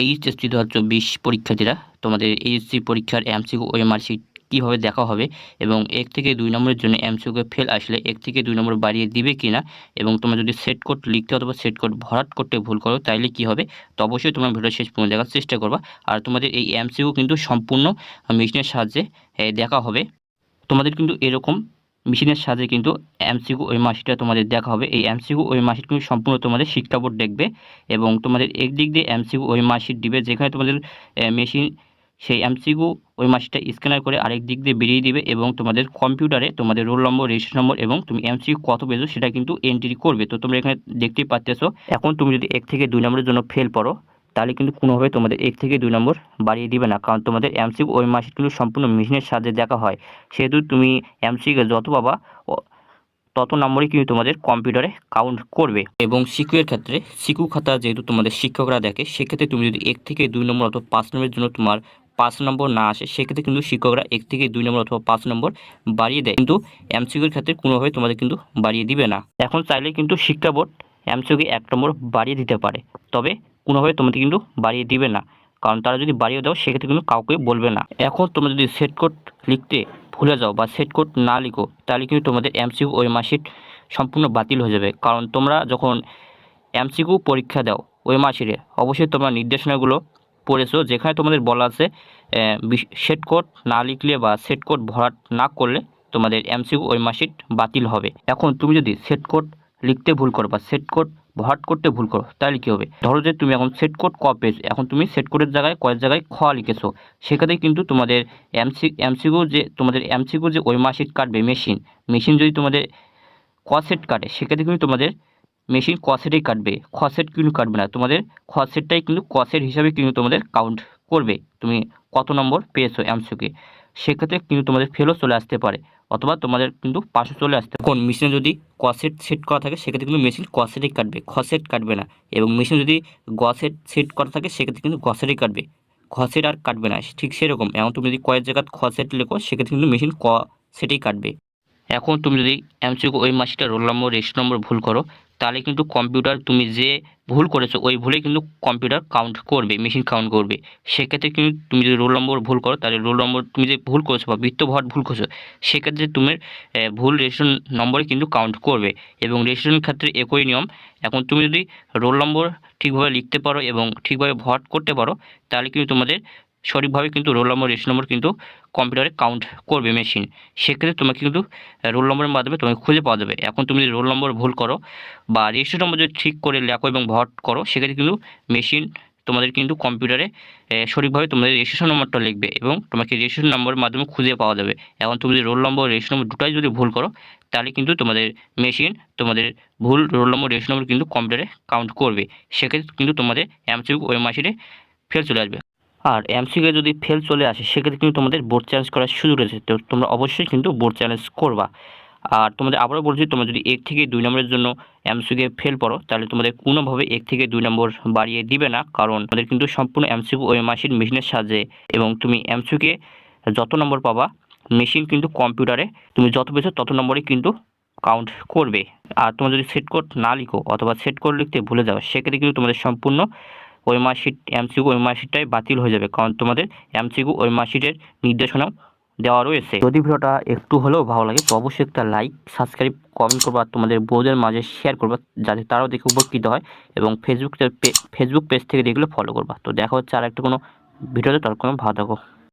HSC দু হাজার চব্বিশ পরীক্ষার্থীরা তোমাদের এইচএসসি পরীক্ষার এমসিকিউ ওএমআর শিট কীভাবে দেখা হবে এবং এক থেকে দুই নম্বরের জন্য এমসিকিউ ফেল আসলে এক থেকে দুই নম্বর বাড়িয়ে দিবে কি না এবং তোমরা যদি সেট কোড লিখতে অথবা সেট কোড ভরাট করতে ভুল করো তাইলে কি হবে? তো অবশ্যই তোমরা ভিডিও শেষ পর্যন্ত দেখার চেষ্টা করবা। আর তোমাদের এই এমসিকিউ কিন্তু সম্পূর্ণ মেশিনের সাহায্যে দেখা হবে। তোমাদের কিন্তু এরকম মেশিনের সাহায্যে কিন্তু এমসিকিউ ওই মাসিটা তোমাদের দেখা হবে। এই এমসিকিউ ওই মাসিট কিন্তু সম্পূর্ণ তোমাদের শিক্ষা বোর্ড দেখবে এবং তোমাদের একদিক দিয়ে এমসিকিউ ওই মাসিট দিবে, যেখানে তোমাদের মেশিন সেই এমসিকিউ ওই মাসিটা স্ক্যানার করে আরেক দিক দিয়ে বেরিয়ে দিবে এবং তোমাদের কম্পিউটারে তোমাদের রোল নম্বর রেজিস্ট্রেশন নম্বর এবং তুমি এমসিকিউ কত পেয়েছ সেটা কিন্তু এন্ট্রি করবে। তো তোমরা এখানে দেখতেই পাচ্তেছো এখন তুমি যদি এক থেকে দুই নম্বরের জন্য ফেল পড়ো তাহলে কিন্তু কোনোভাবে তোমাদের এক থেকে দুই নম্বর বাড়িয়ে দিবে না। কারণ তোমাদের এমসিকিউ ওই মাসিট কিন্তু সম্পূর্ণ মেশিনের সাহায্যে দেখা হয়। সেহেতু তুমি এমসিকিউ যত পাবা তত নম্বরই কিন্তু তোমাদের কম্পিউটারে কাউন্ট করবে। এবং সিকিউর ক্ষেত্রে সিকিউ খাতা যেহেতু তোমাদের শিক্ষকরা দেখে, সেক্ষেত্রে তুমি যদি এক থেকে দুই নম্বর অথবা পাঁচ নম্বরের জন্য তোমার পাঁচ নম্বর না আসে, সেক্ষেত্রে কিন্তু শিক্ষকরা এক থেকে দুই নম্বর অথবা পাঁচ নম্বর বাড়িয়ে দেয়। কিন্তু এমসিকিউর ক্ষেত্রে কোনোভাবে তোমাদের কিন্তু বাড়িয়ে দিবে না। এখন চাইলে কিন্তু শিক্ষা বোর্ড এমসিকিউ এক নম্বর বাড়িয়ে দিতে পারে। তবে কোনোভাবে তোমাদের কিন্তু বাড়িয়ে দিবে না। কারণ তারা যদি বাড়িয়ে দাও, সেক্ষেত্রে কিন্তু কাউকে বলবে না। এখন তোমরা যদি সেট কোড লিখতে ভুলে যাও বা সেট কোড না লিখো, তাহলে কিন্তু তোমাদের এমসিকিউ ওই মাসিট সম্পূর্ণ বাতিল হয়ে যাবে। কারণ তোমরা যখন এমসিকিউ পরীক্ষা দাও ওই মাসিরে অবশ্যই তোমরা নির্দেশনাগুলো পড়েছো যেখানে তোমাদের বলা আছে সেট কোড না লিখলে বা সেট কোড ভরাট না করলে তোমাদের এমসিকিউ ওই মাসিট বাতিল হবে। এখন তুমি যদি সেট কোড লিখতে ভুল করো বা সেট কোড ভরাট করতে ভুল করো, তাহলে কী হবে? ধরো যে তুমি এখন সেট কোড ক পেয়েছ, এখন তুমি সেট কোডের জায়গায় কয়েক জায়গায় খ লিখেছো সেক্ষেত্রে কিন্তু তোমাদের এমসি এমসিকিউ যে, তোমাদের এমসিকিউ যে ওই মাসিট কাটবে মেশিন মেশিন যদি তোমাদের ক সেট কাটে, সেক্ষেত্রে কিন্তু তোমাদের মেশিন ক সেটেই কাটবে, খ সেট কিন্তু কাটবে না, তোমাদের খ সেটটাই কিন্তু ক সেট হিসাবে কিন্তু তোমাদের কাউন্ট করবে, তুমি কত নম্বর পেয়েছ এমসিকে সেক্ষেত্রে কিন্তু তোমাদের ফেলও চলে আসতে পারে। অথবা তোমাদের কিন্তু পাশে চলে আসতে কোন মেশিনে যদি কসেট সেট করা থাকে, সেক্ষেত্রে কিন্তু মেশিন কসেটই কাটবে। খসেট সেট কাটবে না। এবং মেশিন যদি গসেট সেট করা থাকে, সেক্ষেত্রে কিন্তু গ কাটবে। ঘসেট আর কাটবে না। ঠিক সেরকম। এখন তুমি যদি কয়েক জায়গায় খসেট সেট লেখো, সেক্ষেত্রে কিন্তু মেশিন ক সেটেই কাটবে। এখন তুমি যদি এমসিকিউ ওই মাসিটা রোল নম্বর রেজিস্টার নম্বর ভুল করো, তাহলে কিন্তু কম্পিউটার তুমি যে ভুল করেছ, ওই ভুলে কিন্তু কম্পিউটার কাউন্ট করবে মেশিন কাউন্ট করবে। সেক্ষেত্রে কিন্তু তুমি যদি রোল নম্বর ভুল করো, তাহলে রোল নম্বর তুমি যে ভুল করেছ বা বৃত্ত ভর ভুল করেছ, সেক্ষেত্রে তুমি ভুল রেজিস্ট্রেশন নম্বরে কিন্তু কাউন্ট করবে। এবং রেজিস্ট্রেশন ক্ষেত্রে একই নিয়ম, এখন তুমি যদি রোল নম্বর ঠিকভাবে লিখতে পারো এবং ঠিকভাবে ভরাট করতে পারো, তাহলে কিন্তু তোমাদের সঠিকভাবে কিন্তু রোল নম্বর রেজিস্ট্রেশন নম্বর কিন্তু কম্পিউটারে কাউন্ট করবে মেশিন সেক্ষেত্রে তোমাকে কিন্তু রোল নম্বরের মাধ্যমে তোমাকে খুঁজে পাওয়া যাবে। এখন তুমি যদি রোল নম্বর ভুল করো বা রেজিস্ট্রেশন নম্বর যদি ঠিক করে লেখো এবং ভরাট করো, সেক্ষেত্রে কিন্তু মেশিন তোমাদের কিন্তু কম্পিউটারে সঠিকভাবে তোমাদের রেজিস্ট্রেশন নম্বরটা লিখবে এবং তোমাকে রেজিস্ট্রেশন নম্বরের মাধ্যমে খুঁজে পাওয়া যাবে। এখন তুমি যদি রোল নম্বর রেজিস্ট্রেশন নম্বর দুটাই যদি ভুল করো, তাহলে কিন্তু তোমাদের মেশিন তোমাদের ভুল রোল নম্বর রেজিস্ট্রেশন নম্বর কিন্তু কম্পিউটারে কাউন্ট করবে। সেক্ষেত্রে কিন্তু তোমাদের এমসিকিউ ওই মাসিরে ফেল চলে আসবে। আর এমসিকিউ যদি ফেল চলে আসে, সেক্ষেত্রে কিন্তু তোমাদের বোর্ড চ্যালেঞ্জ করার সুযোগ রয়েছে। তো তোমরা অবশ্যই কিন্তু বোর্ড চ্যালেঞ্জ করবা। আর তোমাদের আবারও বলছি, তোমরা যদি এক থেকে দুই নম্বরের জন্য এমসিকিউ ফেল পড়ো, তাহলে তোমাদের কোনোভাবে এক থেকে দুই নম্বর বাড়িয়ে দিবে না। কারণ তোমাদের কিন্তু সম্পূর্ণ এমসিকিউ ওই মাসির মেশিনের সাহায্যে এবং তুমি এমসিকিউ যত নম্বর পাবা মেশিন কিন্তু কম্পিউটারে তুমি যত পেয়েছ তত নম্বরই কিন্তু কাউন্ট করবে। আর তোমরা যদি সেট কোড না লিখো অথবা সেট কোড লিখতে ভুলে যাও, সেক্ষেত্রে কিন্তু তোমাদের সম্পূর্ণ ওই মার্কশিট এমসিউ ওই মার্কশিটটাই বাতিল হয়ে যাবে। কারণ তোমাদের এমসিউ ওই মার্কশিটের নির্দেশনা দেওয়া রয়েছে। যদি ভিডিওটা একটু হলেও ভালো লাগে, তো অবশ্যই একটা লাইক সাবস্ক্রাইব কমেন্ট করবা, তোমাদের বউদের মাঝে শেয়ার করবা, যাতে তারাও দেখে উপকৃত হয় এবং ফেসবুক ফেসবুক পেজ থেকে দেখলে ফলো করবা। তো দেখা হচ্ছে আর একটা কোনো ভিডিওতে তার কোনো ভালো থাকো।